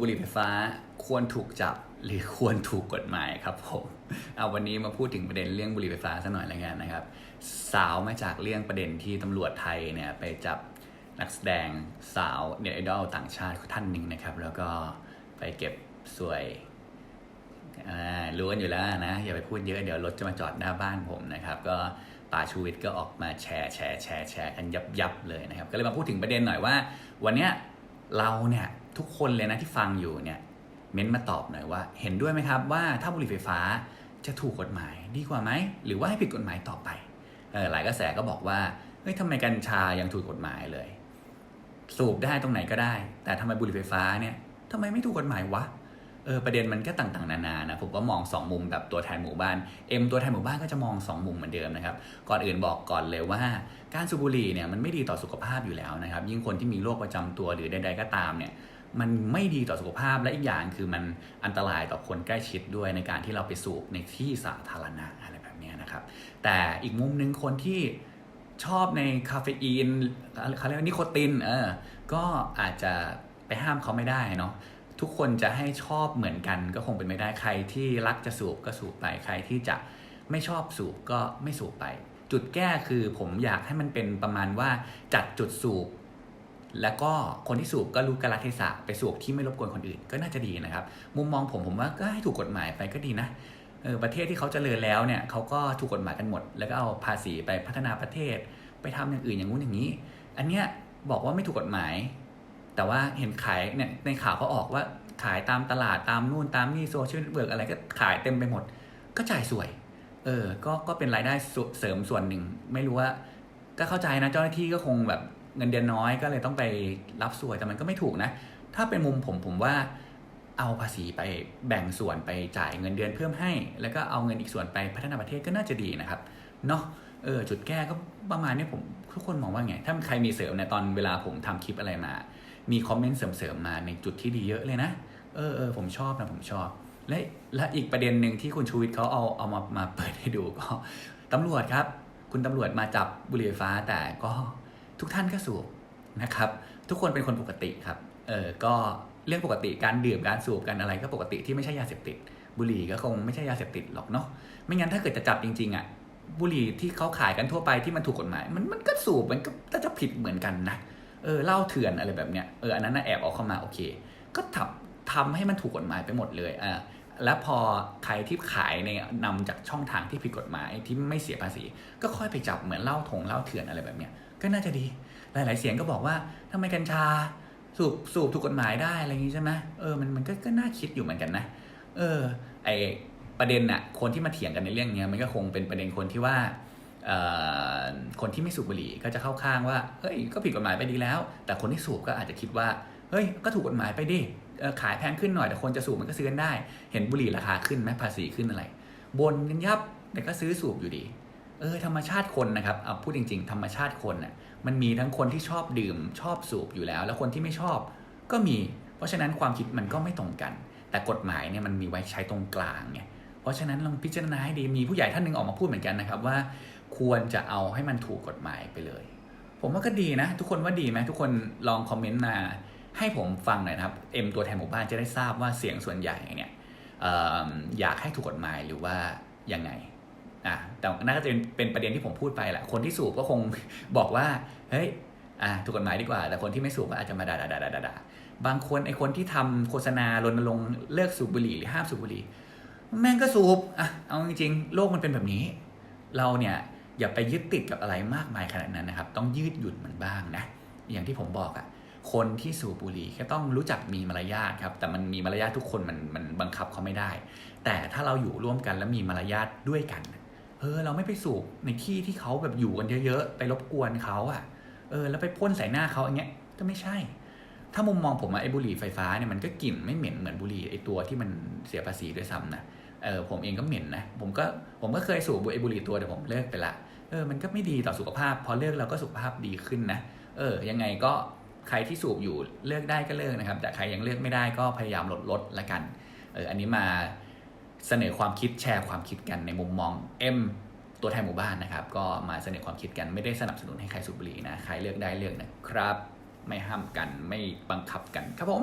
บุหรี่ไฟฟ้าควรถูกจับหรือควรถูกกฎหมายครับผมเอาวันนี้มาพูดถึงประเด็นเรื่องบุหรี่ไฟฟ้าสักหน่อยล้วกันนะครับ สาวมาจากเรื่องประเด็นที่ตำรวจไทยเนี่ยไปจับนักแสดงสาวเน็ตไอดอลต่างชาติท่านหนึ่งนะครับ แล้วก็ไปเก็บสวยรู้กันอยู่แล้วนะอย่าไปพูดเยอะเดี๋ยวรถจะมาจอดหน้าบ้านผมนะครับ ก็ป่าชูวิทย์ก็ออกมาแชร์แชร์แชร์แชร์กันยับยับเลยนะครับ ก็เลยมาพูดถึงประเด็นหน่อยว่า วันเนี้ยเราเนี่ย ทุกคนเลยนะที่ฟังอยู่เนี่ยเม้นมาตอบหน่อยว่า เห็นด้วยไหมครับว่าถ้าบุหรี่ไฟฟ้าจะถูกกฎหมายดีกว่าไหมหรือว่าให้ผิดกฎหมายต่อไปเออหลายกระแสก็บอกว่าเฮ้ยทำไมกัญชายังถูกกฎหมายเลย สูบได้ตรงไหนก็ได้ แต่ทำไมบุหรี่ไฟฟ้าเนี่ยทำไมไม่ถูกกฎหมายวะเออประเด็นมันก็ต่างๆ นานานะผมก็มองสองมุมแบบตัวแทนหมู่บ้านเอ็มตัวแทนหมู่บ้านก็จะมองสองมุมเหมือนเดิมนะครับก่อนอื่นบอกก่อนเลยว่า การสูบบุหรี่เนี่ยมันไม่ดีต่อสุขภาพอยู่แล้วนะครับยิ่งคนที่มีโรคประจำตัวหรือใดๆก็ตามเนี่ย มันไม่ดีต่อสุขภาพและอีกอย่างคือมันอันตรายต่อคนใกล้ชิดด้วยในการที่เราไปสูบในที่สาธารณะอะไรแบบนี้นะครับ แต่อีกมุมหนึ่งคนที่ชอบในคาเฟอีนเขาเรียกว่านิโคตินเออก็อาจจะไปห้ามเขาไม่ได้เนาะทุกคนจะให้ชอบเหมือนกันก็คงเป็นไม่ได้ใครที่รักจะสูบก็สูบไปใครที่จะไม่ชอบสูบก็ไม่สูบไป จุดแก้คือผมอยากให้มันเป็นประมาณว่าจัดจุดสูบ แล้วก็คนที่สูบก็รู้กาลเทศะไปสูบที่ไม่รบกวนคนอื่น ก็น่าจะดีนะครับ มุมมองผมผมว่าก็ให้ถูกกฎหมายไปก็ดีนะเออประเทศที่เขาเจริญแล้วเนี่ยเขาก็ถูกกฎหมายกันหมด แล้วก็เอาภาษีไปพัฒนาประเทศ ไปทำอย่างอื่นอย่างงู้นอย่างนี้ อันเนี้ยบอกว่าไม่ถูกกฎหมาย แต่ว่าเห็นขายเนี่ยในข่าวเขาออกว่าขายตามตลาดตามนู่นตามนี่โซเชียลเบิร์กอะไรก็ขายเต็มไปหมด ก็จ่ายสวย เออ ก็ก็เป็นรายได้เสริมส่วนหนึ่ง ไม่รู้ว่า ก็เข้าใจนะเจ้าหน้าที่ก็คงแบบ เงินเดือนน้อยก็เลยต้องไปรับสวยแต่มันก็ไม่ถูกนะ ถ้าเป็นมุมผมผมว่าเอาภาษีไปแบ่งส่วนไปจ่ายเงินเดือนเพิ่มให้ แล้วก็เอาเงินอีกส่วนไปพัฒนาประเทศก็น่าจะดีนะครับเนาะเออจุดแก้ก็ประมาณนี้ผมทุกคนมองว่าไง ถ้าใครมีเสริมในตอนเวลาผมทำคลิปอะไรมา มีคอมเมนต์เสริมๆมาในจุดที่ดีเยอะเลยนะ เออเออผมชอบนะผมชอบ และและอีกประเด็นหนึ่งที่คุณชูวิทย์เขาเอาเอามามาเปิดให้ดูก็ตำรวจครับ คุณตำรวจมาจับบุหรี่ไฟฟ้าแต่ก็ ทุกท่านก็สูบนะครับ ทุกคนเป็นคนปกติครับเออก็เรื่องปกติการดื่มการสูบกันอะไรก็ปกติที่ไม่ใช่ยาเสพติด บุหรี่ก็คงไม่ใช่ยาเสพติดหรอกเนาะไม่งั้นถ้าเกิดจะจับจริงๆอะบุหรี่ที่เขาขายกันทั่วไปที่มันถูกกฎหมายมันมันก็สูบมันก็จะผิดเหมือนกันนะเออเหล้าเถื่อนอะไรแบบเนี้ยเอออันนั้นนะแอบออกเข้ามาโอเค ก็ทำทำให้มันถูกกฎหมายไปหมดเลยอ่า แล้วพอใครที่ขายในนำจากช่องทางที่ผิดกฎหมายที่ไม่เสียภาษี ก็ค่อยไปจับเหมือนเหล้าถงเหล้าเถื่อนอะไรแบบเนี้ยก็น่าจะดี หลาย ๆ เสียงก็บอกว่าทำไมกัญชาสูบสูบถูกกฎหมายได้อะไรอย่างนี้ใช่ไหมเออมันมันก็ก็น่าคิดอยู่เหมือนกันนะ เออ ไอประเด็นน่ะคนที่มาเถียงกันในเรื่องเนี้ยมันก็คงเป็นประเด็นคนที่ว่าคนที่ไม่สูบบุหรี่ก็จะเข้าข้างว่าเฮ้ยก็ผิดกฎหมายไปดีแล้ว แต่คนที่สูบก็อาจจะคิดว่า เฮ้ยก็ถูกกฎหมายไปดิขายแพงขึ้นหน่อยแต่คนจะสูบมันก็ซื้อกันได้ เห็นบุหรี่ราคาขึ้นไหมภาษีขึ้นอะไรบนกันยับแต่ก็ซื้อสูบอยู่ดีเออธรรมชาติคนนะครับเอาพูดจริง ๆ ธรรมชาติคนน่ะมันมีทั้งคนที่ชอบดื่มชอบสูบอยู่แล้ว แล้วคนที่ไม่ชอบก็มี เพราะฉะนั้นความคิดมันก็ไม่ตรงกัน แต่กฎหมายเนี่ยมันมีไว้ใช้ตรงกลางไงเพราะฉะนั้นลองพิจารณาให้ดีมีผู้ใหญ่ท่านหนึ่งออกมาพูดเหมือนกันนะครับว่า ควรจะเอาให้มันถูกกฎหมายไปเลย ผมว่าก็ดีนะ ทุกคนว่าดีไหมทุกคนลองคอมเมนต์มา ให้ผมฟังหน่อยนะครับเอ็มตัวแทนหมู่บ้านจะได้ทราบว่าเสียงส่วนใหญ่เนี่ยอออยากให้ถูกกฎหมายหรือว่ายังไงอะแต่น่าจะเป็นเป็นประเด็นที่ผมพูดไปแหละคนที่สูบก็คงบอกว่าเฮ้ยอะถูกกฎหมายดีกว่า แต่คนที่ไม่สูบก็อาจจะมาด่าด่าด่าด่าด่าบางคนไอคนที่ทำโฆษณารณรงค์เลิกสูบบุหรี่หรือห้ามสูบบุหรี่แม่งก็สูบอะเอาจริงๆโลกมันเป็นแบบนี้ เราเนี่ยอย่าไปยึดติดกับอะไรมากมายขนาดนั้นนะครับ ต้องยืดหยุ่นมันบ้างนะ อย่างที่ผมบอกอะ คนที่สูบบุหรี่แค่ต้องรู้จักมีมารยาทครับ แต่มันมีมารยาททุกคนมันมันบังคับเขาไม่ได้ แต่ถ้าเราอยู่ร่วมกันแล้วมีมารยาทด้วยกัน เออ เราไม่ไปสูบในที่ที่เขาแบบอยู่กันเยอะๆ ไปรบกวนเขาอะ เออ แล้วไปพ่นใส่หน้าเขาอย่างเงี้ย ก็ไม่ใช่ ถ้ามุมมองผมอะไอ้บุหรี่ไฟฟ้าเนี่ยมันก็กลิ่นไม่เหม็นเหมือนบุหรี่ไอ้ตัวที่มันเสียภาษีด้วยซ้ำนะ เออ ผมเองก็เหม็นนะ ผมก็ผมก็เคยสูบไอ้บุหรี่ตัวแต่ผมเลิกไปละ เออ มันก็ไม่ดีต่อสุขภาพ พอเลิกเราก็สุขภาพดีขึ้นนะ เออ ยังไงก็ ใครที่สูบอยู่เลิกได้ก็เลิกนะครับ แต่ใครยังเลิกไม่ได้ก็พยายามลดลดละกันเอออันนี้มาเสนอความคิดแชร์ความคิดกันในมุมมอง M ตัวแทนหมู่บ้านนะครับ ก็มาเสนอความคิดกันไม่ได้สนับสนุนให้ใครสูบบุหรี่นะใครเลือกได้เลือกนะครับ ไม่ห้ามกันไม่บังคับกันครับผม